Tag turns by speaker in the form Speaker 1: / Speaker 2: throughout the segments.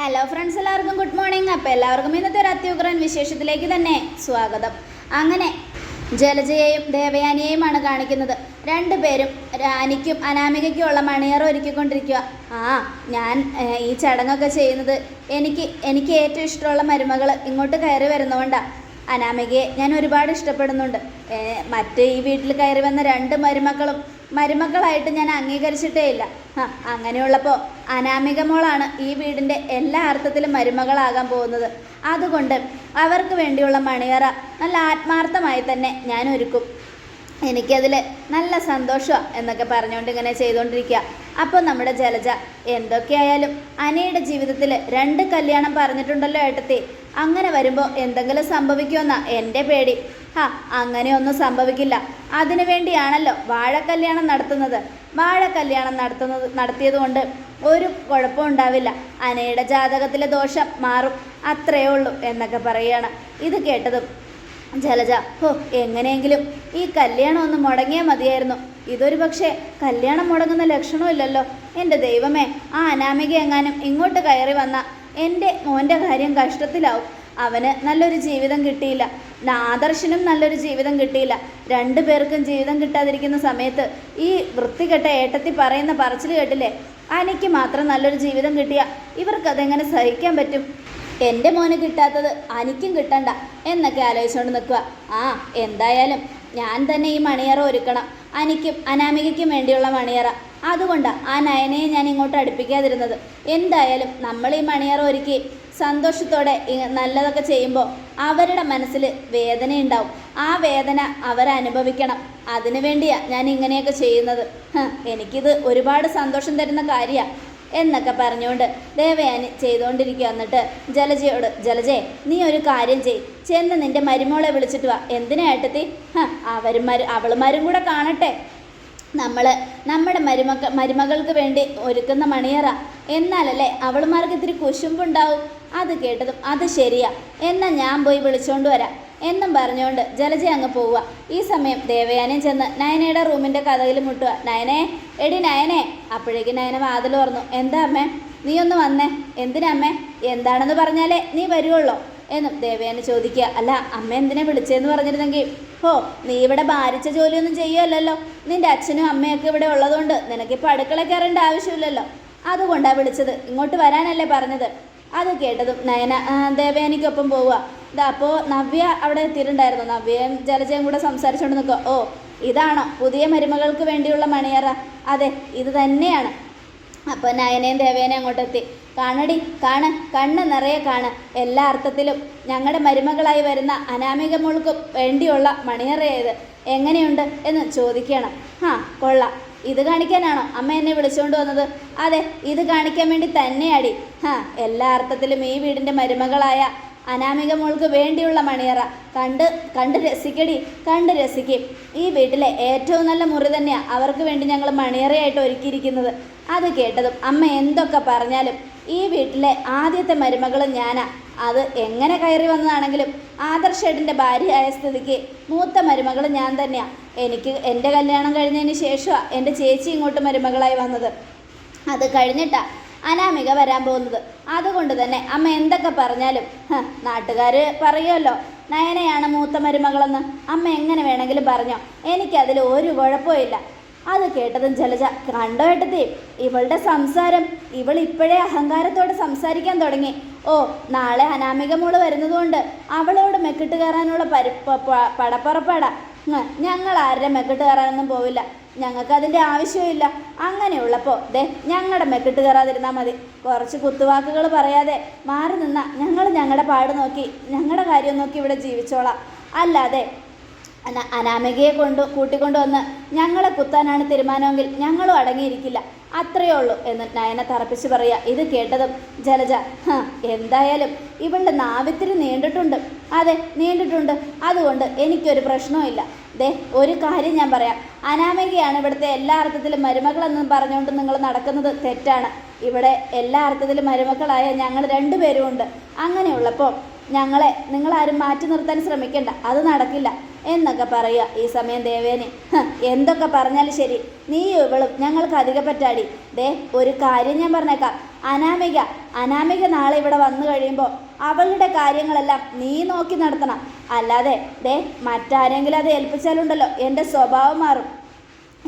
Speaker 1: Hello friends എല്ലാവർക്കും good morning അപ്പോൾ എല്ലാവർക്കും ഇന്നത്തെ ഒരു അത്യുഗ്രൻ വിശേഷത്തിലേക്ക് തന്നെ സ്വാഗതം. അങ്ങനെ ജലജയെയും ദേവയാനിയെയുമാണ് കാണിക്കുന്നത്. രണ്ടുപേരും രാനിക്കും അനാമികയ്ക്കും ഉള്ള മണിയറ ഒരുക്കിക്കൊണ്ടിരിക്കുക. ആ ഞാൻ ഈ ചടങ്ങൊക്കെ ചെയ്യുന്നത് എനിക്ക് എനിക്ക് ഏറ്റവും ഇഷ്ടമുള്ള മരുമകൾ ഇങ്ങോട്ട് കയറി വരുന്നതുകൊണ്ടാണ് അനാമികയെ ഞാൻ ഒരുപാട് ഇഷ്ടപ്പെടുന്നുണ്ട്. മറ്റ് ഈ വീട്ടിൽ കയറി വന്ന രണ്ട് മരുമക്കളും മരുമക്കളായിട്ട് ഞാൻ അംഗീകരിച്ചിട്ടേ ഇല്ല. അങ്ങനെയുള്ളപ്പോൾ അനാമിക മോളാണ് ഈ വീടിന്റെ എല്ലാ അർത്ഥത്തിലും മരുമകളാകാൻ പോകുന്നത്. അതുകൊണ്ട് അവർക്ക് വേണ്ടിയുള്ള മണിയറ നല്ല ആത്മാർത്ഥമായി തന്നെ ഞാൻ ഒരുക്കും. എനിക്കതിൽ നല്ല സന്തോഷമാണ് എന്നൊക്കെ പറഞ്ഞുകൊണ്ട് ഇങ്ങനെ ചെയ്തുകൊണ്ടിരിക്കുക അപ്പോൾ നമ്മുടെ ജലജ എന്തൊക്കെയായാലും അനയുടെ ജീവിതത്തിൽ രണ്ട് കല്യാണം പറഞ്ഞിട്ടുണ്ടല്ലോ ഏട്ടത്തി. അങ്ങനെ വരുമ്പോൾ എന്തെങ്കിലും സംഭവിക്കുമെന്നാ എന്റെ പേടി. ഹാ അങ്ങനെയൊന്നും സംഭവിക്കില്ല. അതിനു വേണ്ടിയാണല്ലോ വാഴക്കല്യാണം നടത്തുന്നത്. വാഴക്കല്യാണം നടത്തുന്നത് നടത്തിയത് കൊണ്ട് ഒരു കുഴപ്പം ഉണ്ടാവില്ല. അനയുടെ ജാതകത്തിലെ ദോഷം മാറും. അത്രയേ ഉള്ളൂ എന്നൊക്കെ പറയുകയാണ്. ഇത് കേട്ടതും ജലജ ഹോ എങ്ങനെയെങ്കിലും ഈ കല്യാണം ഒന്ന് മുടങ്ങിയാൽ മതിയായിരുന്നു. ഇതൊരു പക്ഷേ കല്യാണം മുടങ്ങുന്ന ലക്ഷണമില്ലല്ലോ എന്റെ ദൈവമേ ആ അനാമിക എങ്ങാനും ഇങ്ങോട്ട് കയറി വന്ന എന്റെ മോന്റെ കാര്യം കഷ്ടത്തിലാവും. അവന് നല്ലൊരു ജീവിതം കിട്ടിയില്ല. ആദർശനും നല്ലൊരു ജീവിതം കിട്ടിയില്ല. രണ്ടു പേർക്കും ജീവിതം കിട്ടാതിരിക്കുന്ന സമയത്ത് ഈ വൃത്തികെട്ട ഏട്ടത്തി പറയുന്ന പറച്ചിൽ കേട്ടില്ലേ? അനയ്ക്ക് മാത്രം നല്ലൊരു ജീവിതം കിട്ടിയ ഇവർക്കതെങ്ങനെ സഹിക്കാൻ പറ്റും? എന്റെ മോന് കിട്ടാത്തത് അനിക്കും കിട്ടണ്ട എന്നൊക്കെ ആലോചിച്ചുകൊണ്ട് നിൽക്കുക ആ എന്തായാലും ഞാൻ തന്നെ ഈ മണിയറ ഒരുക്കണം. അനിക്കും അനാമികയ്ക്കും വേണ്ടിയുള്ള മണിയറ. അതുകൊണ്ടാണ് ആ നയനയെ ഞാൻ ഇങ്ങോട്ട് അടുപ്പിക്കാതിരുന്നത്. എന്തായാലും നമ്മൾ ഈ മണിയറ ഒരുക്കി സന്തോഷത്തോടെ നല്ലതൊക്കെ ചെയ്യുമ്പോൾ അവരുടെ മനസ്സിൽ വേദന ഉണ്ടാവും ആ വേദന അവരനുഭവിക്കണം അതിനു വേണ്ടിയാണ് ഞാൻ ഇങ്ങനെയൊക്കെ ചെയ്യുന്നത്. എനിക്കിത് ഒരുപാട് സന്തോഷം തരുന്ന കാര്യമാണ് എന്നൊക്കെ പറഞ്ഞുകൊണ്ട് ദേവയാനി ചെയ്തുകൊണ്ടിരിക്കുക. എന്നിട്ട് ജലജയോട് ജലജേ നീ ഒരു കാര്യം ചെയ്. ചെന്ന് നിന്റെ മരുമോളെ വിളിച്ചിട്ട് വാ. എന്തിനാ ഏട്ടത്തി? അവരും മരു അവളുമാരും കൂടെ കാണട്ടെ. നമ്മൾ നമ്മുടെ മരുമക്ക മരുമകൾക്ക് വേണ്ടി ഒരുക്കുന്ന മണിയറ. എന്നാലല്ലേ അവളുമാർക്ക് ഇത്തിരി കുശുമ്പുണ്ടാവും? അത് കേട്ടതും അത് ശരിയാ. എന്നാൽ ഞാൻ പോയി വിളിച്ചോണ്ട് വരാം. എന്നും പറഞ്ഞുകൊണ്ട് ജലജ അങ്ങ് പോവുക ഈ സമയം ദേവയാനയും ചെന്ന് നയനയുടെ റൂമിന്റെ കഥകിൽ മുട്ടുക നയനെ എടി നയനെ. അപ്പോഴേക്കും നയന വാതിൽ തുറന്നു. എന്താ അമ്മേ? നീ ഒന്ന് വന്നേ. എന്തിനാ അമ്മേ? എന്താണെന്ന് പറഞ്ഞാലേ നീ വരുവുള്ളോ എന്നും ദേവയാനി ചോദിക്കുക. അല്ല അമ്മ എന്തിനാ വിളിച്ചതെന്ന് പറഞ്ഞിരുന്നെങ്കിൽ? ഹോ നീ ഇവിടെ ഭാരിച്ച ജോലിയൊന്നും ചെയ്യുമല്ലോ നിന്റെ അച്ഛനും അമ്മയൊക്കെ ഇവിടെ ഉള്ളതുകൊണ്ട് നിനക്കിപ്പോൾ അടുക്കള കയറേണ്ട ആവശ്യമില്ലല്ലോ. അതുകൊണ്ടാണ് വിളിച്ചത്. ഇങ്ങോട്ട് വരാനല്ലേ പറഞ്ഞത്. അത് കേട്ടതും നയന ദേവയാനിക്കൊപ്പം പോവുക. ഇതാ അപ്പോൾ നവ്യ അവിടെ എത്തിയിട്ടുണ്ടായിരുന്നു. നവ്യയും ജലജയും കൂടെ സംസാരിച്ചുകൊണ്ട് നിൽക്കുക. ഓ ഇതാണോ പുതിയ മരുമകൾക്ക് വേണ്ടിയുള്ള മണിയറ. അതെ ഇത് തന്നെയാണ്. അപ്പോൾ നയനയും ദേവേനയും അങ്ങോട്ട് എത്തി കാണടി കാണ് കണ്ണ് നിറയെ കാണ്. എല്ലാ അർത്ഥത്തിലും ഞങ്ങളുടെ മരുമകളായി വരുന്ന അനാമിക മോൾക്ക് വേണ്ടിയുള്ള മണിയറയത് എങ്ങനെയുണ്ട് എന്ന് ചോദിക്കണം. ഹാ കൊള്ളാം. ഇത് കാണിക്കാനാണോ അമ്മ എന്നെ വിളിച്ചുകൊണ്ട് വന്നത്? അതെ ഇത് കാണിക്കാൻ വേണ്ടി തന്നെയാടി. ഹാ എല്ലാ അർത്ഥത്തിലും ഈ വീടിന്റെ മരുമകളായ അനാമിക മോൾക്ക് വേണ്ടിയുള്ള മണിയറ. കണ്ട് കണ്ട് രസിക്കടി കണ്ട് രസിക്കും. ഈ വീട്ടിലെ ഏറ്റവും നല്ല മുറി തന്നെയാണ് അവർക്ക് വേണ്ടി ഞങ്ങൾ മണിയറയായിട്ട് ഒരുക്കിയിരിക്കുന്നത്. അത് കേട്ടതും അമ്മ എന്തൊക്കെ പറഞ്ഞാലും ഈ വീട്ടിലെ ആദ്യത്തെ മരുമകൾ ഞാനാ. അത് എങ്ങനെ കയറി വന്നതാണെങ്കിലും ആദർശേട്ടന്റെ ഭാര്യയായ സ്ഥിതിക്ക് മൂത്ത മരുമകൾ ഞാൻ തന്നെയാണ് എനിക്ക് എന്റെ കല്യാണം കഴിഞ്ഞതിന് ശേഷമാണ് എന്റെ ചേച്ചി ഇങ്ങോട്ട് മരുമകളായി വന്നത്. അത് കഴിഞ്ഞിട്ടാ അനാമിക വരാൻ പോകുന്നത്. അതുകൊണ്ട് തന്നെ അമ്മ എന്തൊക്കെ പറഞ്ഞാലും നാട്ടുകാർ പറയുമല്ലോ നയനയാണ് മൂത്ത മരുമകളെന്ന്. അമ്മ എങ്ങനെ വേണമെങ്കിലും പറഞ്ഞോ. എനിക്കതിൽ ഒരു കുഴപ്പമില്ല അത് കേട്ടതും ജലജ കണ്ടോ ഏട്ടത്തി? ഇവളുടെ സംസാരം ഇവൾ ഇപ്പോഴേ അഹങ്കാരത്തോടെ സംസാരിക്കാൻ തുടങ്ങി. ഓ നാളെ അനാമിക മോൾ വരുന്നതുകൊണ്ട് അവളോട് മെക്കിട്ട് കയറാനുള്ള പരി പടപ്പുറപ്പാടാ. ഞങ്ങൾ ആരുടെ മെക്കിട്ട് കയറാനൊന്നും പോവില്ല. ഞങ്ങൾക്ക് അതിന്റെ ആവശ്യമില്ല അങ്ങനെയുള്ളപ്പോൾ ദേ ഞങ്ങളുടെ മെക്കിട്ട് കയറാതിരുന്നാൽ മതി. കുറച്ച് കുത്തുവാക്കുകൾ പറയാതെ മാറി നിന്ന ഞങ്ങൾ ഞങ്ങളുടെ പാട് നോക്കി ഞങ്ങളുടെ കാര്യം നോക്കി ഇവിടെ ജീവിച്ചോളാം. അല്ലാതെ അനാമികയെ കൊണ്ട് കൂട്ടിക്കൊണ്ടുവന്ന് ഞങ്ങളെ കുത്താനാണ് തീരുമാനമെങ്കിൽ ഞങ്ങളും അടങ്ങിയിരിക്കില്ല. അത്രയേ ഉള്ളൂ എന്ന് നയന തറപ്പിച്ച് പറയുക. ഇത് കേട്ടതും ജലജ "ഹ, എന്തായാലും ഇവളുടെ നാവിത്തിരി നീണ്ടിട്ടുണ്ട്. അതെ നീണ്ടിട്ടുണ്ട്. അതുകൊണ്ട് എനിക്കൊരു പ്രശ്നവുമില്ല ദേ ഒരു കാര്യം ഞാൻ പറയാം. അനാമികയാണ് ഇവിടുത്തെ എല്ലാ അർത്ഥത്തിലും മരുമകളെന്ന് പറഞ്ഞുകൊണ്ട് നിങ്ങൾ നടക്കുന്നത് തെറ്റാണ്. ഇവിടെ എല്ലാ അർത്ഥത്തിലും മരുമക്കളായ ഞങ്ങൾ രണ്ടുപേരും ഉണ്ട് അങ്ങനെയുള്ളപ്പോൾ ഞങ്ങളെ നിങ്ങളാരും മാറ്റി നിർത്താൻ ശ്രമിക്കണ്ട. അത് നടക്കില്ല എന്നൊക്കെ പറയുക ഈ സമയം ദേവേനെ. എന്തൊക്കെ പറഞ്ഞാലും ശരി. നീ ഇവളും ഞങ്ങൾക്ക് അധിക പറ്റാടി ദേ ഒരു കാര്യം ഞാൻ പറഞ്ഞേക്കാം. അനാമിക അനാമിക നാളെ ഇവിടെ വന്നു കഴിയുമ്പോൾ അവളുടെ കാര്യങ്ങളെല്ലാം നീ നോക്കി നടത്തണം. അല്ലാതെ ദേ മറ്റാരെങ്കിലും അത് ഏൽപ്പിച്ചാലുണ്ടല്ലോ. എന്റെ സ്വഭാവം മാറും.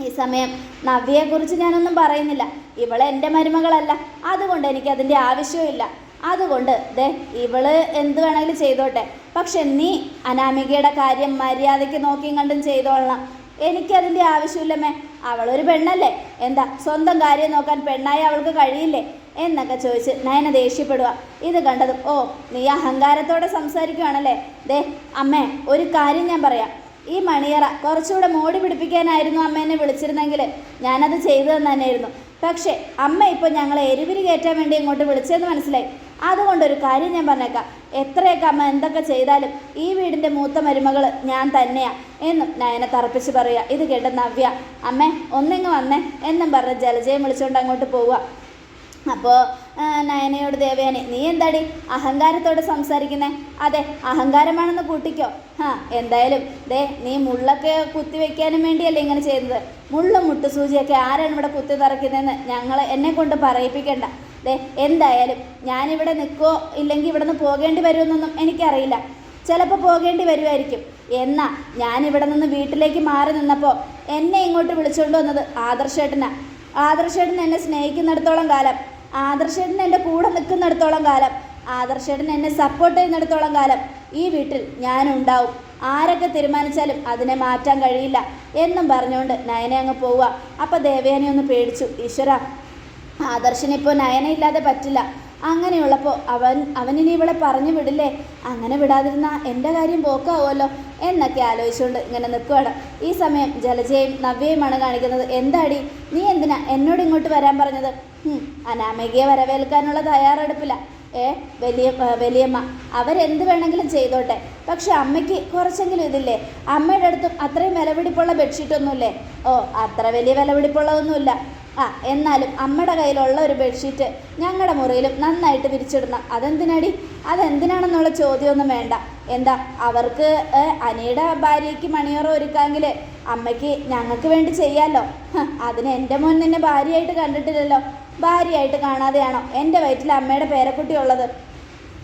Speaker 1: ഈ സമയം നവ്യയെക്കുറിച്ച് ഞാനൊന്നും പറയുന്നില്ല. ഇവളെ എന്റെ മരുമകളല്ല. അതുകൊണ്ട് എനിക്ക് അതിന്റെ ആവശ്യമില്ല അതുകൊണ്ട് ദേ ഇവൾ എന്ത് വേണമെങ്കിലും ചെയ്തോട്ടെ. പക്ഷെ നീ അനാമികയുടെ കാര്യം മര്യാദയ്ക്ക് നോക്കിയും കണ്ടും ചെയ്തോളണം. എനിക്കതിന്റെ ആവശ്യമില്ലമ്മേ. അവളൊരു പെണ്ണല്ലേ? എന്താ സ്വന്തം കാര്യം നോക്കാൻ പെണ്ണായി അവൾക്ക് കഴിയില്ലേ? എന്നൊക്കെ ചോദിച്ച് നയന ദേഷ്യപ്പെടുക. ഇത് കണ്ടതും ഓ നീ അഹങ്കാരത്തോടെ സംസാരിക്കുവാണല്ലേ? ദേ അമ്മേ ഒരു കാര്യം ഞാൻ പറയാം. ഈ മണിയറ കുറച്ചുകൂടെ മോടി പിടിപ്പിക്കാനായിരുന്നു അമ്മ എന്നെ വിളിച്ചിരുന്നെങ്കിൽ ഞാനത് ചെയ്തു തന്നെയായിരുന്നു. പക്ഷേ അമ്മ ഇപ്പോൾ ഞങ്ങളെ എരിവിരി കയറ്റാൻ വേണ്ടി ഇങ്ങോട്ട് വിളിച്ചതെന്ന് മനസ്സിലായി. അതുകൊണ്ടൊരു കാര്യം ഞാൻ പറഞ്ഞേക്കാം. എത്രയൊക്കെ അമ്മ എന്തൊക്കെ ചെയ്താലും ഈ വീടിന്റെ മൂത്ത മരുമകൾ ഞാൻ തന്നെയാണ് എന്നും നയനെ തറപ്പിച്ച് പറയുക. ഇത് കേട്ട നവ്യ അമ്മേ ഒന്നിങ്ങ് വന്നേ എന്നും പറഞ്ഞ് ജലജയം വിളിച്ചുകൊണ്ട് അങ്ങോട്ട് പോവുക. അപ്പോൾ നയനയോട് ദേവയാനി നീ എന്താടി അഹങ്കാരത്തോടെ സംസാരിക്കുന്നേ? അതെ അഹങ്കാരമാണെന്ന് കൂട്ടിക്കോ. ആ എന്തായാലും ദേ നീ മുള്ളൊക്കെ കുത്തി വെക്കാനും വേണ്ടിയല്ലേ ഇങ്ങനെ ചെയ്യുന്നത് മുള്ളും മുട്ടുസൂചിയൊക്കെ ആരാണ് ഇവിടെ കുത്തി നിറയ്ക്കുന്നതെന്ന് ഞങ്ങൾ എന്നെ കൊണ്ട് പറയിപ്പിക്കണ്ട. ദേ എന്തായാലും ഞാനിവിടെ നിൽക്കുമോ ഇല്ലെങ്കിൽ ഇവിടെ നിന്ന് പോകേണ്ടി വരുമെന്നൊന്നും എനിക്കറിയില്ല. ചിലപ്പോൾ പോകേണ്ടി വരുമായിരിക്കും എന്നാ ഞാനിവിടെ നിന്ന് വീട്ടിലേക്ക് മാറി നിന്നപ്പോൾ എന്നെ ഇങ്ങോട്ട് വിളിച്ചുകൊണ്ട് വന്നത് ആദർശേട്ടനാ. ആദർശേട്ടൻ എന്നെ സ്നേഹിക്കുന്നിടത്തോളം കാലം ആദർശേട്ടൻ എന്റെ കൂടെ നിൽക്കുന്നിടത്തോളം കാലം ആദർശേട്ടൻ എന്നെ സപ്പോർട്ട് ചെയ്യുന്നിടത്തോളം കാലം ഈ വീട്ടിൽ ഞാനുണ്ടാവും. ആരൊക്കെ തീരുമാനിച്ചാലും അതിനെ മാറ്റാൻ കഴിയില്ല എന്നും പറഞ്ഞുകൊണ്ട് നയനെ അങ്ങ് പോവുക. അപ്പം ദേവേനെ ഒന്ന് പേടിച്ചു. ഈശ്വര ആദർശനിപ്പോൾ നയനയില്ലാതെ പറ്റില്ല. അങ്ങനെയുള്ളപ്പോൾ അവൻ അവനിനി ഇവളെ പറഞ്ഞു വിടില്ലേ? അങ്ങനെ വിടാതിരുന്ന എന്റെ കാര്യം പോക്കാവുമല്ലോ എന്നൊക്കെ ആലോചിച്ചുകൊണ്ട് ഇങ്ങനെ നിൽക്കുവാണ്. ഈ സമയം ജലജയും നവ്യയുമാണ് കാണിക്കുന്നത്. എന്താടി? നീ എന്തിനാ എന്നോട് ഇങ്ങോട്ട് വരാൻ പറഞ്ഞത്? അനാമികയെ വരവേൽക്കാനുള്ള തയ്യാറെടുപ്പില്ല. ഏ വലിയ വലിയമ്മ അവരെന്ത് വേണമെങ്കിലും ചെയ്തോട്ടെ. പക്ഷെ അമ്മയ്ക്ക് കുറച്ചെങ്കിലും ഇതില്ലേ? അമ്മയുടെ അടുത്തും അത്രയും വിലപിടിപ്പുള്ള ബെഡ്ഷീറ്റൊന്നുമില്ലേ? ഓ അത്ര വലിയ വിലപിടിപ്പുള്ളതൊന്നുമില്ല. ആ എന്നാലും അമ്മയുടെ കയ്യിലുള്ള ഒരു ബെഡ്ഷീറ്റ് ഞങ്ങളുടെ മുറിയിലും നന്നായിട്ട് വിരിച്ചിടണം. അതെന്തിനാടി? അതെന്തിനാണെന്നുള്ള ചോദ്യമൊന്നും വേണ്ട. എന്താ അവർക്ക് അനിയുടെ ഭാര്യയ്ക്ക് മണിയോറ ഒരുക്കാമെങ്കിൽ അമ്മയ്ക്ക് ഞങ്ങൾക്ക് വേണ്ടി ചെയ്യാമല്ലോ അതിന് എന്റെ മോൻ നിന്നെ ഭാര്യയായിട്ട് കണ്ടിട്ടില്ലല്ലോ. ഭാര്യയായിട്ട് കാണാതെയാണോ എന്റെ വയറ്റിൽ അമ്മയുടെ പേരക്കുട്ടി ഉള്ളത്?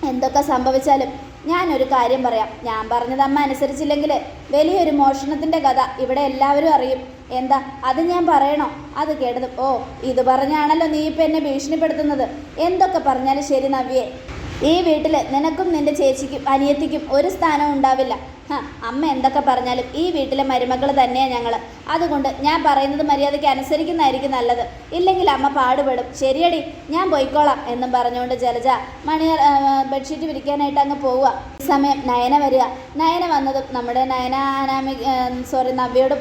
Speaker 1: എന്തൊക്കെ സംഭവിച്ചാലും ഞാനൊരു കാര്യം പറയാം. ഞാൻ പറഞ്ഞത് അമ്മ അനുസരിച്ചില്ലെങ്കിൽ വലിയൊരു മോഷണത്തിന്റെ കഥ ഇവിടെ എല്ലാവരും അറിയും. എന്താ? അത് ഞാൻ പറയണോ? അത് കേട്ടത് ഓ ഇത് പറഞ്ഞാണല്ലോ നീ ഇപ്പം എന്നെ ഭീഷണിപ്പെടുത്തുന്നത്. എന്തൊക്കെ പറഞ്ഞാലും ശരി നവ്യേ. ഈ വീട്ടിൽ നിനക്കും നിന്റെ ചേച്ചിക്കും അനിയത്തിക്കും ഒരു സ്ഥാനവും ഉണ്ടാവില്ല. അമ്മ എന്തൊക്കെ പറഞ്ഞാലും ഈ വീട്ടിലെ മരുമകൾ തന്നെയാണ് ഞങ്ങൾ അതുകൊണ്ട് ഞാൻ പറയുന്നത് മര്യാദയ്ക്ക് അനുസരിക്കുന്നതായിരിക്കും നല്ലത്. ഇല്ലെങ്കിൽ അമ്മ പാടുപെടും. ശരിയടി ഞാൻ പോയിക്കോളാം എന്നും പറഞ്ഞുകൊണ്ട് ജലജ മണി ബെഡ്ഷീറ്റ് വിരിക്കാനായിട്ട് അങ്ങ് പോവുക. ഈ സമയം നയന വരിക. നയന വന്നതും നമ്മുടെ നയന അനാമി സോറി നവ്യയോട്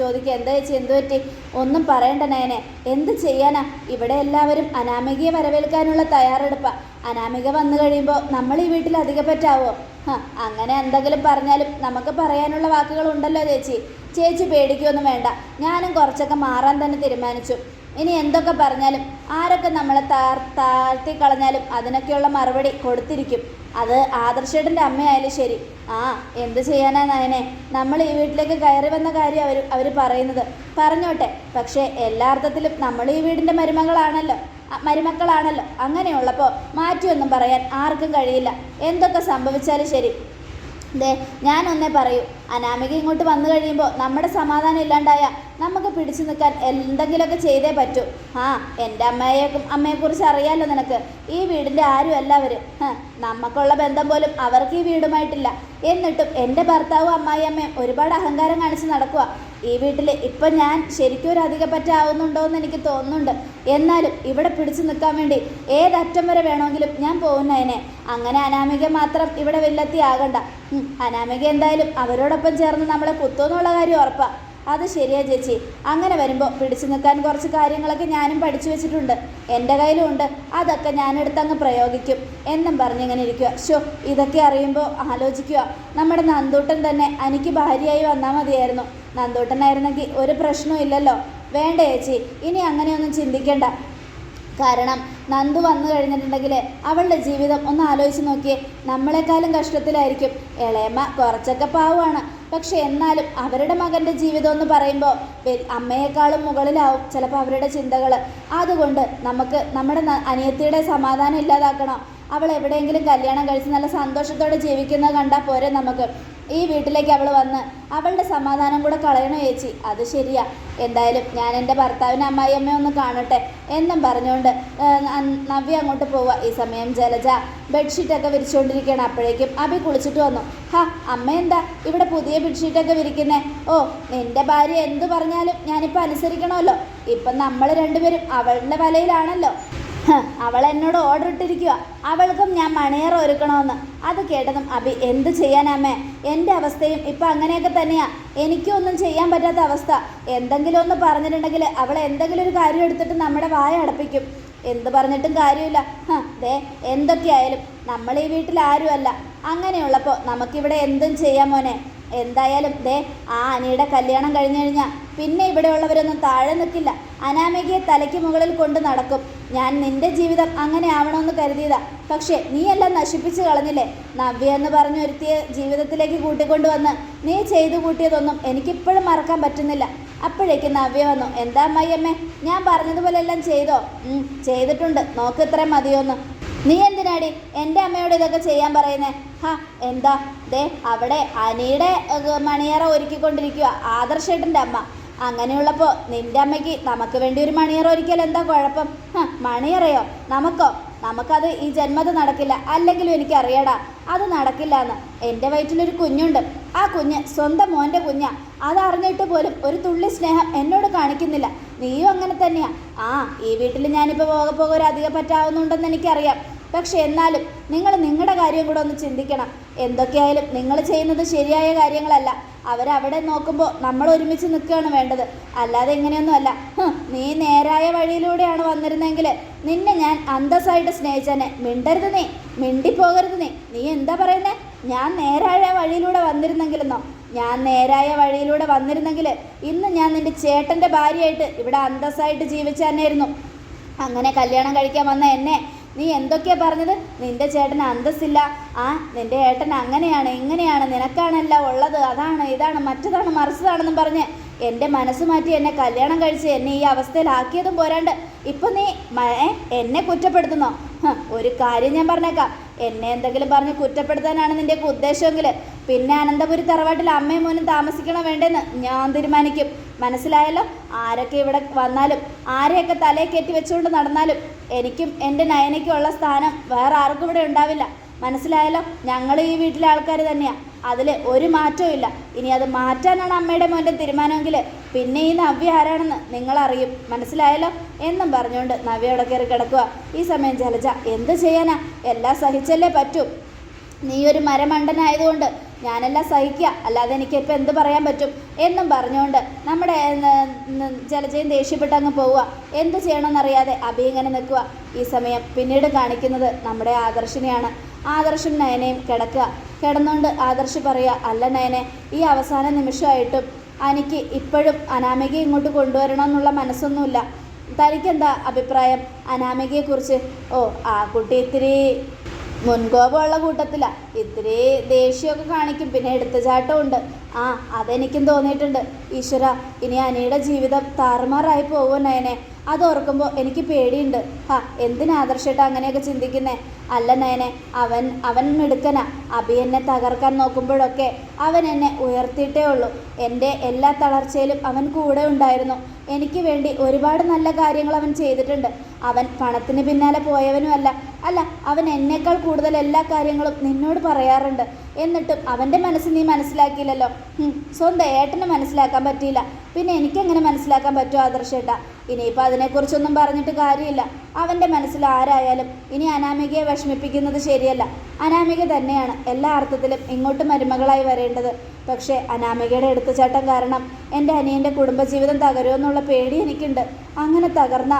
Speaker 1: ചോദിക്കുക എന്താ ചേച്ചി എന്തു പറ്റി? ഒന്നും പറയണ്ട നയനെ. എന്ത് ചെയ്യാനാ? ഇവിടെ എല്ലാവരും അനാമികയെ വരവേൽക്കാനുള്ള തയ്യാറെടുപ്പാണ് അനാമിക വന്നു കഴിയുമ്പോൾ നമ്മൾ ഈ വീട്ടിൽ അധികം പറ്റാവോ ഹ, അങ്ങനെ എന്തെങ്കിലും പറഞ്ഞാലും നമുക്ക് പറയാനുള്ള വാക്കുകൾ ഉണ്ടല്ലോ ചേച്ചി. ചേച്ചി പേടിക്കൊന്നും വേണ്ട. ഞാനും കുറച്ചൊക്കെ മാറാൻ തന്നെ തീരുമാനിച്ചു. ഇനി എന്തൊക്കെ പറഞ്ഞാലും ആരൊക്കെ നമ്മളെ താർ താഴ്ത്തി കളഞ്ഞാലും അതിനൊക്കെയുള്ള മറുപടി കൊടുത്തിരിക്കും. അത് ആദർശേട്ടന്റെ അമ്മയായാലും ശരി. ആ എന്ത് ചെയ്യാനാ നയനെ? നമ്മൾ ഈ വീട്ടിലേക്ക് കയറി വന്ന കാര്യം അവർ അവർ പറയുന്നത്. പറഞ്ഞോട്ടെ. പക്ഷേ എല്ലാ അർത്ഥത്തിലും നമ്മൾ ഈ വീടിന്റെ മരുമകളാണല്ലോ. മരുമക്കളാണല്ലോ. അങ്ങനെയുള്ളപ്പോൾ മാറ്റിയൊന്നും പറയാൻ ആർക്കും കഴിയില്ല. എന്തൊക്കെ സംഭവിച്ചാലും ശരി. ദേ ഞാനൊന്നേ പറയൂ. അനാമിക ഇങ്ങോട്ട് വന്നു കഴിയുമ്പോൾ നമ്മുടെ സമാധാനം ഇല്ലാണ്ടായ നമുക്ക് പിടിച്ചു നിൽക്കാൻ എന്തെങ്കിലുമൊക്കെ ചെയ്തേ പറ്റൂ. ആ എന്റെ അമ്മയെ അമ്മയെക്കുറിച്ച് അറിയാലോ നിനക്ക്. ഈ വീടിന്റെ ആരും അല്ല അവർ നമുക്കുള്ള ബന്ധം പോലും അവർക്ക് ഈ വീടുമായിട്ടില്ല. എന്നിട്ടും എന്റെ ഭർത്താവും അമ്മായിയമ്മയും ഒരുപാട് അഹങ്കാരം കാണിച്ച് നടക്കുക ഈ വീട്ടിൽ ഇപ്പം ഞാൻ ശരിക്കും ഒരു അധിക പറ്റാവുന്നുണ്ടോ എന്ന് എനിക്ക് തോന്നുന്നുണ്ട്. എന്നാലും ഇവിടെ പിടിച്ചു നിൽക്കാൻ വേണ്ടി ഏതറ്റം വരെ വേണമെങ്കിലും ഞാൻ പോകുന്നതിനെ അങ്ങനെ അനാമിക മാത്രം ഇവിടെ വില്ലത്തി ആകണ്ട അനാമിക എന്തായാലും അവരോടൊപ്പം ചേർന്ന് നമ്മളെ കുത്തുമെന്നുള്ള കാര്യം ഉറപ്പാ. അത് ശരിയാ ചേച്ചി. അങ്ങനെ വരുമ്പോൾ പിടിച്ചു നിൽക്കാൻ കുറച്ച് കാര്യങ്ങളൊക്കെ ഞാനും പഠിച്ചു വെച്ചിട്ടുണ്ട്. എന്റെ കയ്യിലും ഉണ്ട് അതൊക്കെ ഞാനെടുത്തങ്ങ് പ്രയോഗിക്കും. എന്നും പറഞ്ഞിങ്ങനെ ഇരിക്കുക ഷോ ഇതൊക്കെ അറിയുമ്പോൾ ആലോചിക്കുക നമ്മുടെ നന്ദൂട്ടൻ തന്നെ എനിക്ക് ഭാര്യയായി വന്നാൽ മതിയായിരുന്നു. നന്ദൂട്ടനായിരുന്നെങ്കിൽ ഒരു പ്രശ്നവും ഇല്ലല്ലോ. വേണ്ട ചേച്ചി. ഇനി അങ്ങനെയൊന്നും ചിന്തിക്കേണ്ട. കാരണം നന്ദു വന്നു കഴിഞ്ഞിട്ടുണ്ടെങ്കിൽ അവളുടെ ജീവിതം ഒന്ന് ആലോചിച്ച് നോക്കിയേ. നമ്മളെക്കാളും കഷ്ടത്തിലായിരിക്കും. ഇളയമ്മ കുറച്ചൊക്കെ പാവമാണ്. പക്ഷെ എന്നാലും അവരുടെ മകന്റെ ജീവിതം എന്ന് പറയുമ്പോൾ അമ്മയെക്കാളും മുകളിലാവും ചിലപ്പോൾ അവരുടെ ചിന്തകൾ അതുകൊണ്ട് നമുക്ക് നമ്മുടെ അനിയത്തിയുടെ സമാധാനം ഇല്ലാതാക്കണം. അവൾ എവിടെയെങ്കിലും കല്യാണം കഴിച്ച് നല്ല സന്തോഷത്തോടെ ജീവിക്കുന്നത് കണ്ടാൽ പോരെ നമുക്ക്. ഈ വീട്ടിലേക്ക് അവൾ വന്ന് അവളുടെ സമാധാനം കൂടെ കളയണോ ചേച്ചി? അത് ശരിയാ. എന്തായാലും ഞാൻ എന്റെ ഭർത്താവിനെ അമ്മായിയമ്മയെ ഒന്ന് കാണട്ടെ എന്നും പറഞ്ഞുകൊണ്ട് നവ്യ അങ്ങോട്ട് പോവുക ഈ സമയം ജലജ ബെഡ്ഷീറ്റൊക്കെ വിരിച്ചുകൊണ്ടിരിക്കുകയാണ് അപ്പോഴേക്കും അഭി കുളിച്ചിട്ട് വന്നു. ഹാ അമ്മ എന്താ? ഇവിടെ പുതിയ ബെഡ്ഷീറ്റൊക്കെ വിരിക്കുന്നേ. ഓ എന്റെ ഭാര്യ എന്തു പറഞ്ഞാലും ഞാനിപ്പോൾ അനുസരിക്കണമല്ലോ. ഇപ്പം നമ്മൾ രണ്ടുപേരും അവളുടെ വലയിലാണല്ലോ. അവൾ എന്നോട് ഓർഡർ ഇട്ടിരിക്കുക അവൾക്കും ഞാൻ മണിയറ ഒരുക്കണമെന്ന്. അത് കേട്ടതും അഭി എന്ത് ചെയ്യാനാമേ എന്റെ അവസ്ഥയും ഇപ്പം അങ്ങനെയൊക്കെ തന്നെയാ. എനിക്കും ഒന്നും ചെയ്യാൻ പറ്റാത്ത അവസ്ഥ. എന്തെങ്കിലും ഒന്ന് പറഞ്ഞിട്ടുണ്ടെങ്കിൽ അവൾ എന്തെങ്കിലും ഒരു കാര്യം എടുത്തിട്ട് നമ്മുടെ വായ അടപ്പിക്കും. എന്ത് പറഞ്ഞിട്ടും കാര്യമില്ല. ദേ എന്തൊക്കെയായാലും നമ്മൾ ഈ വീട്ടിൽ ആരുമല്ല. അങ്ങനെയുള്ളപ്പോൾ നമുക്കിവിടെ എന്തും ചെയ്യാം മോനെ. എന്തായാലും ദേ ആ അനിയുടെ കല്യാണം കഴിഞ്ഞു കഴിഞ്ഞാൽ പിന്നെ ഇവിടെയുള്ളവരൊന്നും താഴെ നിൽക്കില്ല. അനാമികയെ തലയ്ക്ക് മുകളിൽ കൊണ്ട് നടക്കും. ഞാൻ നിന്റെ ജീവിതം അങ്ങനെ ആവണമെന്ന് കരുതിയതാ. പക്ഷേ നീയെല്ലാം നശിപ്പിച്ച് കളഞ്ഞില്ലേ? നവ്യ എന്ന് പറഞ്ഞൊരുത്തിയെ ജീവിതത്തിലേക്ക് കൂട്ടിക്കൊണ്ടുവന്ന് നീ ചെയ്തു കൂട്ടിയതൊന്നും എനിക്കിപ്പോഴും മറക്കാൻ പറ്റുന്നില്ല. അപ്പോഴേക്ക് നവ്യ വന്നു എന്താ അമ്മയമ്മേ ഞാൻ പറഞ്ഞതുപോലെ എല്ലാം ചെയ്തോ ചെയ്തിട്ടുണ്ട്. നോക്ക് ഇത്രയും മതിയോന്ന്. നീ എന്തിനാടി എന്റെ അമ്മയോട് ഇതൊക്കെ ചെയ്യാൻ പറയുന്നേ? ഹാ എന്താ? ദേ അവിടെ അനിയുടെ മണിയറ ഒരുക്കിക്കൊണ്ടിരിക്കുക ആദർശേട്ടന്റെ അമ്മ. അങ്ങനെയുള്ളപ്പോൾ നിന്റെ അമ്മയ്ക്ക് നമുക്ക് വേണ്ടി ഒരു മണിയറ ഒരിക്കൽ എന്താ കുഴപ്പം? മണിയറയോ? നമുക്കോ? നമുക്കത് ഈ ജന്മത്ത് നടക്കില്ല. അല്ലെങ്കിലും എനിക്കറിയടാ അത് നടക്കില്ല എന്ന് എന്റെ വയറ്റിലൊരു കുഞ്ഞുണ്ട്. ആ കുഞ്ഞ് സ്വന്തം മോന്റെ കുഞ്ഞാ. അതറിഞ്ഞിട്ട് പോലും ഒരു തുള്ളി സ്നേഹം എന്നോട് കാണിക്കുന്നില്ല. നീയും അങ്ങനെ തന്നെയാ. ആ ഈ വീട്ടിൽ ഞാനിപ്പോൾ പോകെ പോകെ ഒരു അധികം പറ്റാവുന്നുണ്ടെന്ന് എനിക്കറിയാം. പക്ഷെ എന്നാലും നിങ്ങൾ നിങ്ങളുടെ കാര്യം കൂടെ ഒന്ന് ചിന്തിക്കണം. എന്തൊക്കെയായാലും നിങ്ങൾ ചെയ്യുന്നത് ശരിയായ കാര്യങ്ങളല്ല. അവരവിടെ നോക്കുമ്പോൾ നമ്മൾ ഒരുമിച്ച് നിൽക്കുകയാണ് വേണ്ടത്. അല്ലാതെ ഇങ്ങനെയൊന്നുമല്ല. നീ നേരായ വഴിയിലൂടെയാണ് വന്നിരുന്നെങ്കിൽ നിന്നെ ഞാൻ അന്തസ്സായിട്ട് സ്നേഹിച്ചെന്നെ. മിണ്ടരുത് നീ. മിണ്ടിപ്പോകരുത് നീ. നീ എന്താ പറയുന്നേ? ഞാൻ നേരായ വഴിയിലൂടെ വന്നിരുന്നെങ്കിലെന്നോ? ഞാൻ നേരായ വഴിയിലൂടെ വന്നിരുന്നെങ്കിൽ ഇന്ന് ഞാൻ നിന്റെ ചേട്ടന്റെ ഭാര്യയായിട്ട് ഇവിടെ അന്തസ്സായിട്ട് ജീവിച്ചു തന്നെയായിരുന്നു അങ്ങനെ കല്യാണം കഴിക്കാൻ വന്ന എന്നെ നീ എന്തൊക്കെയാ പറഞ്ഞത്? നിന്റെ ചേട്ടന് അന്തസ്സില്ല. ആ നിന്റെ ഏട്ടൻ അങ്ങനെയാണ് ഇങ്ങനെയാണ് നിനക്കാണല്ല ഉള്ളത്. അതാണ് ഇതാണ് മറ്റതാണ് മറിച്ചതാണെന്നും പറഞ്ഞ് എന്റെ മനസ്സ് മാറ്റി എന്നെ കല്യാണം കഴിച്ച് എന്നെ ഈ അവസ്ഥയിലാക്കിയതും പോരാണ്ട് ഇപ്പം നീ എന്നെ കുറ്റപ്പെടുത്തുന്നോ? ഒരു കാര്യം ഞാൻ പറഞ്ഞേക്കാം. എന്നെ എന്തെങ്കിലും പറഞ്ഞ് കുറ്റപ്പെടുത്താനാണ് നിന്റെ ഉദ്ദേശമെങ്കിൽ പിന്നെ അനന്തപുരി തറവാട്ടിൽ അമ്മയും മോനും താമസിക്കണം വേണ്ടെന്ന് ഞാൻ തീരുമാനിക്കും. മനസ്സിലായല്ലോ? ആരൊക്കെ ഇവിടെ വന്നാലും ആരെയൊക്കെ തലയെ കയറ്റി വെച്ചുകൊണ്ട് നടന്നാലും എനിക്കും എന്റെ നയനയ്ക്കും ഉള്ള സ്ഥാനം വേറെ ആർക്കും ഇവിടെ ഉണ്ടാവില്ല. മനസ്സിലായല്ലോ? ഞങ്ങൾ ഈ വീട്ടിലെ ആൾക്കാർ തന്നെയാണ് അതിൽ ഒരു മാറ്റവും ഇല്ല. ഇനി അത് മാറ്റാനാണ് അമ്മയുടെ മോന്റെ തീരുമാനമെങ്കിൽ പിന്നെ ഈ നവ്യ ആരാണെന്ന് നിങ്ങളറിയും. മനസ്സിലായല്ലോ? എന്നും പറഞ്ഞുകൊണ്ട് നവ്യ അവിടെ കയറി കിടക്കുക ഈ സമയം ജലജ എന്ത് ചെയ്യാനാ? എല്ലാം സഹിച്ചല്ലേ പറ്റൂ. നീ ഒരു മരമണ്ടനായതുകൊണ്ട് ഞാനെല്ലാം സഹിക്കുക. അല്ലാതെ എനിക്കിപ്പോൾ എന്ത് പറയാൻ പറ്റും? എന്നും പറഞ്ഞുകൊണ്ട് നമ്മുടെ ജലജയം ദേഷ്യപ്പെട്ട് അങ്ങ് പോവുക. എന്ത് ചെയ്യണമെന്നറിയാതെ അഭി ഇങ്ങനെ നിൽക്കുക. ഈ സമയം പിന്നീട് കാണിക്കുന്നത് നമ്മുടെ ആദർശിനെയാണ്. ആദർശും നയനയും കിടക്കുക. കിടന്നുകൊണ്ട് ആദർശ് പറയുക അല്ല നയനെ ഈ അവസാന നിമിഷമായിട്ടും എനിക്ക് ഇപ്പോഴും അനാമിക ഇങ്ങോട്ട് കൊണ്ടുവരണമെന്നുള്ള മനസ്സൊന്നുമില്ല. തനിക്കെന്താ അഭിപ്രായം? അനാമികയെക്കുറിച്ച്? ഓ ആ കുട്ടി ഇത്തിരി മുൻകോപമുള്ള കൂട്ടത്തില. ഇത്തിരി ദേഷ്യമൊക്കെ കാണിക്കും. പിന്നെ എടുത്തുചാട്ടവും ഉണ്ട് ആ അതെനിക്കും തോന്നിയിട്ടുണ്ട്. ഈശ്വര ഇനി അനിയുടെ ജീവിതം താറുമാറായി പോകുന്നതിനെ അത് ഓർക്കുമ്പോൾ എനിക്ക് പേടിയുണ്ട്. ഹാ എന്തിനാ അങ്ങനെയൊക്കെ ചിന്തിക്കുന്നേ? അല്ല നയനെ അവൻ അവൻ മിടുക്കന. അഭി എന്നെ തകർക്കാൻ നോക്കുമ്പോഴൊക്കെ അവൻ എന്നെ ഉയർത്തിയിട്ടേ ഉള്ളൂ. എന്റെ എല്ലാ തളർച്ചയിലും അവൻ കൂടെ ഉണ്ടായിരുന്നു. എനിക്ക് വേണ്ടി ഒരുപാട് നല്ല കാര്യങ്ങൾ അവൻ ചെയ്തിട്ടുണ്ട്. അവൻ പണത്തിന് പിന്നാലെ പോയവനുമല്ല. അല്ല അവൻ എന്നേക്കാൾ കൂടുതൽ എല്ലാ കാര്യങ്ങളും നിന്നോട് പറയാറുണ്ട്. എന്നിട്ടും അവന്റെ മനസ്സ് നീ മനസ്സിലാക്കിയില്ലല്ലോ. സ്വന്തം ഏട്ടനെ മനസ്സിലാക്കാൻ പറ്റിയില്ല. പിന്നെ എനിക്കെങ്ങനെ മനസ്സിലാക്കാൻ പറ്റുമോ ആദർശേട്ടാ? ഇനിയിപ്പോൾ അതിനെക്കുറിച്ചൊന്നും പറഞ്ഞിട്ട് കാര്യമില്ല. അവന്റെ മനസ്സിൽ ആരായാലും ഇനി അനാമികയെ വിഷമിപ്പിക്കുന്നത് ശരിയല്ല. അനാമിക തന്നെയാണ്. എല്ലാ അർത്ഥത്തിലും ഇങ്ങോട്ട് മരുമകളായി വരേണ്ടത്. പക്ഷേ അനാമികയുടെ എടുത്തുചാട്ടം കാരണം എന്റെ അനിയന്റെ കുടുംബജീവിതം തകരുമെന്നുള്ള പേടി എനിക്കുണ്ട്. അങ്ങനെ തകർന്ന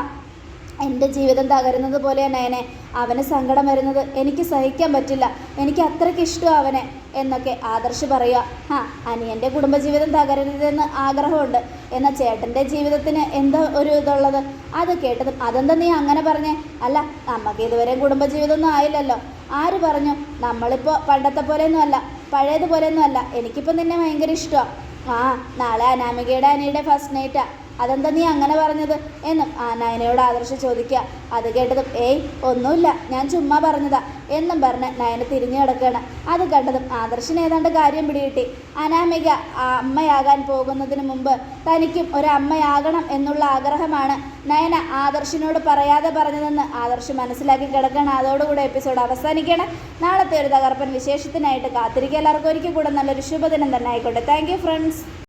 Speaker 1: എന്റെ ജീവിതം തകരുന്നത് പോലെ നയനെ അവന് സങ്കടം വരുന്നത് എനിക്ക് സഹിക്കാൻ പറ്റില്ല. എനിക്ക് അത്രയ്ക്ക് ഇഷ്ടം അവനെ എന്നൊക്കെ ആദർശ് പറയുക. ആ അനിയന്റെ കുടുംബജീവിതം തകരരുതെന്ന് ആഗ്രഹമുണ്ട്. എന്നാൽ ചേട്ടന്റെ ജീവിതത്തിന് എന്താ ഒരു ഇതുള്ളത്? അത് കേട്ടതും അതെന്താ നീ അങ്ങനെ പറഞ്ഞേ? അല്ല നമുക്ക് ഇതുവരെയും കുടുംബജീവിതമൊന്നും ആയില്ലല്ലോ. ആര് പറഞ്ഞു? നമ്മളിപ്പോൾ പണ്ടത്തെ പോലെയൊന്നും അല്ല പഴയതുപോലെയൊന്നും അല്ല. എനിക്കിപ്പോൾ നിന്നെ ഭയങ്കര ഇഷ്ടമാണ് ആ നാളെ അനാമികയുടെ അനിയുടെ ഫസ്റ്റ് നൈറ്റാ അതെന്താ നീ അങ്ങനെ പറഞ്ഞത്? എന്നും ആ നയനയോട് ആദർശ് ചോദിക്കുക. അത് കേട്ടതും ഏയ് ഒന്നുമില്ല. ഞാൻ ചുമ്മാ പറഞ്ഞതാ. എന്നും പറഞ്ഞ് നയന തിരിഞ്ഞു കിടക്കുകയാണ്. അത് കണ്ടതും ആദർശിന് ഏതാണ്ട് കാര്യം പിടികിട്ടി. അനാമിക അമ്മയാകാൻ പോകുന്നതിന് മുമ്പ് തനിക്കും ഒരു അമ്മയാകണം എന്നുള്ള ആഗ്രഹമാണ് നയന ആദർശിനോട് പറയാതെ പറഞ്ഞതെന്ന് ആദർശ് മനസ്സിലാക്കി കിടക്കണം അതോടുകൂടെ എപ്പിസോഡ് അവസാനിക്കണം നാളത്തെ ഒരു തകർപ്പൻ വിശേഷത്തിനായിട്ട് കാത്തിരിക്കുക. എല്ലാവർക്കും ഒരിക്കൽ കൂടെ നല്ലൊരു ശുഭദിനം തന്നെ ആയിക്കോട്ടെ. Thank friends